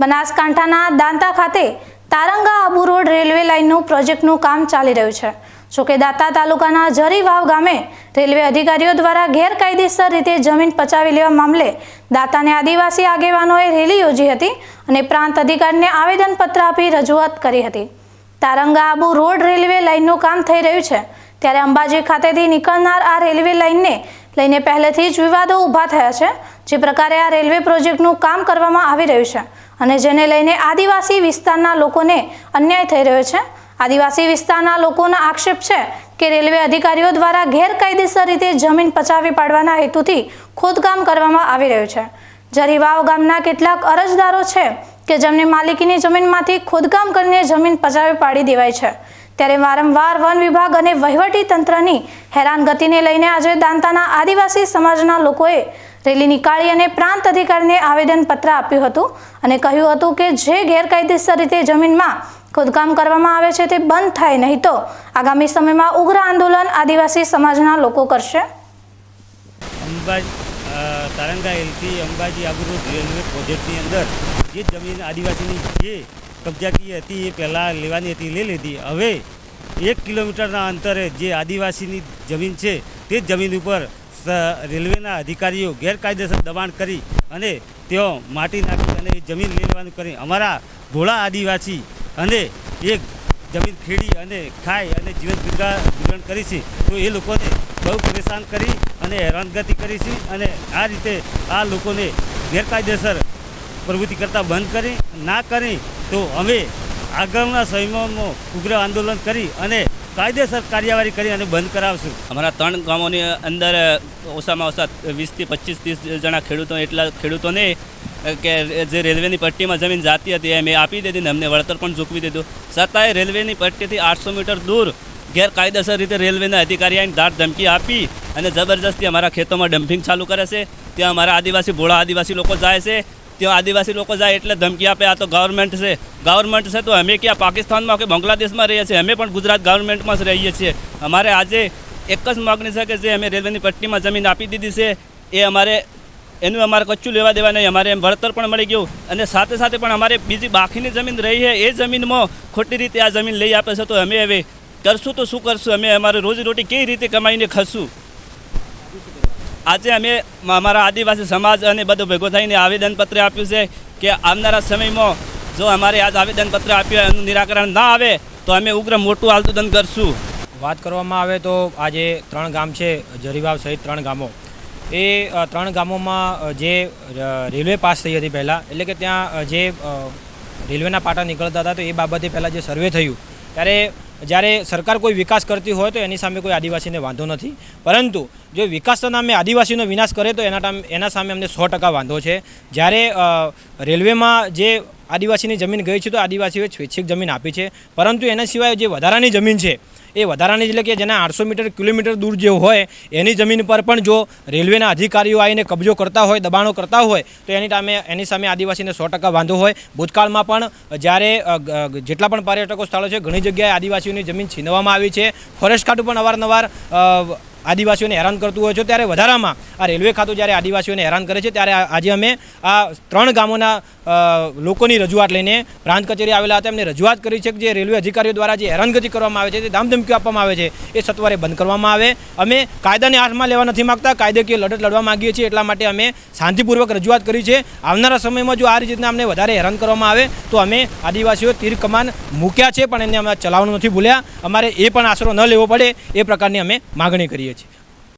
બનાસકાંઠાના દાંતા ખાતે Taranga Abu road railway લાઇનનું પ્રોજેક્ટનું કામ ચાલી રહ્યું છે. જોકે દાંતા તાલુકાના જરીવાવ ગામે રેલવે અધિકારીઓ દ્વારા ગેરકાયદેસર રીતે જમીન પચાવી લેવા મામલે દાંતાને આદિવાસી આગેવાનોએ રેલી યોજી હતી અને પ્રાંત અધિકારીને આવેદનપત્ર આપી રજૂઆત કરી હતી. તારંગા આબુ રોડ રેલવે લાઇનનું કામ થઈ રહ્યું છે. ત્યારે અંબાજી ખાતેથી નીકળનાર આ રેલવે લાઇનને લઈને પહેલેથી જ વિવાદો ઊભા થયા છે. જે પ્રકારે આ રેલવે પ્રોજેક્ટનું કામ કરવામાં આવી રહ્યું છે. અને જેને લઈને આદિવાસી વિસ્તારના લોકોને અન્યાય થઈ રહ્યો છે. આદિવાસી વિસ્તારના લોકોના આક્ષેપ છે કે રેલવે અધિકારીઓ દ્વારા ગેરકાયદેસર રીતે જમીન પચાવી પાડવાના હેતુથી ખોદકામ કરવામાં આવી રહ્યું છે. જરીવાવ ગામના કેટલાક અરજદારો છે કે જેમની માલિકીની જમીનમાંથી ખોદકામ કરીને જમીન પચાવી પાડી દેવાય છે. ત્યારે વારંવાર વન વિભાગ અને વહીવટી તંત્રની હેરાનગતિને લઈને આજે દાંતાના આદિવાસી સમાજના લોકોએ રેલી નીકાળી અને પ્રાંત અધિકારીને આવેદનપત્ર આપ્યું હતું અને કહ્યું હતું કે જે ગેરકાયદેસર રીતે જમીનમાં ખોદકામ કરવામાં આવે છે તે બંધ થાય નહીં તો આગામી સમયમાં ઉગ્ર આંદોલન આદિવાસી સમાજના લોકો કરશે. તારંગા અંબાજી આબુ રેલવે પ્રોજેક્ટની અંદર જે જમીન આદિવાસીની જે કબજાકી હતી એ પહેલાં લેવાની હતી, લઈ લીધી. હવે એક કિલોમીટરના અંતરે જે આદિવાસીની જમીન છે તે જમીન ઉપર રેલવેના અધિકારીઓ ગેરકાયદેસર દબાણ કરી અને તેઓ માટી નાખી અને જમીન લઈ લેવાનું કરી. અમારા ભોળા આદિવાસી અને એક જમીન ખેડી અને ખાઈ અને જીવન ગુજરા- ગુજરણ કરી છે. તો એ લોકોને બહુ પરેશાન કરી અને હેરાનગતિ કરી છે અને આ રીતે આ લોકોને ગેરકાયદેસર પ્રવૃત્તિ કરતાં બંધ કરી, ના કરી, તો અમે આગળના સમયમાં ઉગ્ર આંદોલન કરી અને કાયદેસર કાર્યવાહી કરી અને બંધ કરાવશું. અમારા ત્રણ ગામોની અંદર ઓછામાં ઓછા વીસથી પચીસ, ત્રીસ જણા ખેડૂતો, એટલા ખેડૂતોને કે જે રેલવેની પટ્ટીમાં જમીન જાતી હતી એ આપી દીધી ને અમને વળતર પણ ચૂકવી દીધું. છતાંય રેલવેની પટ્ટીથી આઠસો મીટર દૂર ગેરકાયદેસર રીતે રેલવેના અધિકારી આવીને દાટ ધમકી આપી અને જબરજસ્તી અમારા ખેતોમાં ડમ્પિંગ ચાલુ કરે છે. ત્યાં અમારા આદિવાસી, ભોળા આદિવાસી લોકો જાય છે. ત્યાં આદિવાસી લોકો જાય એટલે ધમકી આપે, આ તો ગવર્મેન્ટ છે. ગવર્મેન્ટ છે તો અમે ક્યાં પાકિસ્તાનમાં કે બાંગ્લાદેશમાં રહીએ છીએ? અમે પણ ગુજરાત ગવર્મેન્ટમાં જ રહીએ છીએ. અમારે આજે એક જ માગણી છે કે જે અમે રેલવેની પટ્ટીમાં જમીન આપી દીધી છે, એ અમારે એનું અમારે કચ્છું લેવા દેવા નહીં. અમારે એમ વળતર પણ મળી ગયું. અને સાથે સાથે પણ અમારે બીજી બાકીની જમીન રહી છે, એ જમીનમાં ખોટી રીતે આ જમીન લઈ આપે છે. તો અમે હવે કરશું તો શું કરશું? અમે અમારે રોજીરોટી કેવી રીતે કમાઈને ખાશું આજે અમે અમારા આદિવાસી સમાજ અને બધું ભેગો થઈને આવેદનપત્ર આપ્યું છે કે આવનારા સમયમાં જો અમારે આજ આવેદનપત્ર આપ્યું એનું નિરાકરણ ના આવે, તો અમે ઉગ્ર મોટું આંદોલન કરશું. વાત કરવામાં આવે તો આજે ત્રણ ગામ છે, જરીવાવ સહિત ત્રણ ગામો. એ ત્રણ ગામોમાં જે રેલવે પાસ થઈ હતી પહેલાં, એટલે કે ત્યાં જે રેલવેના પાટા નીકળતા હતા, તો એ બાબતે પહેલાં જે સર્વે થયું, ત્યારે જ્યારે સરકાર કોઈ વિકાસ કરતી હોય તો એની સામે કોઈ આદિવાસીને વાંધો નથી. પરંતુ જો વિકાસના નામે આદિવાસીનો વિનાશ કરે તો એના એના સામે અમને સો ટકા વાંધો છે. જ્યારે રેલવેમાં જે આદિવાસીની જમીન ગઈ છે તો આદિવાસીઓએ સ્વૈચ્છિક જમીન આપી છે. પરંતુ એના સિવાય જે વધારાની જમીન છે એ વધારાની એટલે કે જેના આઠસો મીટર, કિલોમીટર દૂર જે હોય, એની જમીન પર પણ જો રેલવેના અધિકારીઓ આવીને કબજો કરતા હોય, દબાણો કરતા હોય, તો એની સામે એની સામે આદિવાસીને સો ટકા વાંધો હોય. ભૂતકાળમાં પણ જ્યારે જેટલા પણ પર્યટકો સ્થળો છે, ઘણી જગ્યાએ આદિવાસીઓની જમીન છીનવામાં આવી છે. ફોરેસ્ટ ખાતું પણ અવારનવાર આદિવાસીઓને હેરાન કરતું હોય છે. ત્યારે વધારામાં આ રેલવે ખાતું જ્યારે આદિવાસીઓને હેરાન કરે છે, ત્યારે આજે અમે આ ત્રણ ગામોના લોકોની રજૂઆત લઈને પ્રાંત કચેરી આવેલા હતા. એમને રજૂઆત કરી છે કે જે રેલવે અધિકારીઓ દ્વારા જે હેરાનગતિ કરવામાં આવે છે તે ધામધમકીઓ આપવામાં આવે છે, એ સત્વરે બંધ કરવામાં આવે. અમે કાયદાને હાથમાં લેવા નથી માગતા. કાયદેકીય લડત લડવા માંગીએ છીએ, એટલા માટે અમે શાંતિપૂર્વક રજૂઆત કરી છે. આવનારા સમયમાં જો આ રીતના અમને વધારે હેરાન કરવામાં આવે, તો અમે આદિવાસીઓ તીર કમાન મૂક્યા છે, પણ એને અમે ચલાવવાનું નથી ભૂલ્યા. અમારે એ પણ આશરો ન લેવો પડે, એ પ્રકારની અમે માગણી કરીએ છીએ.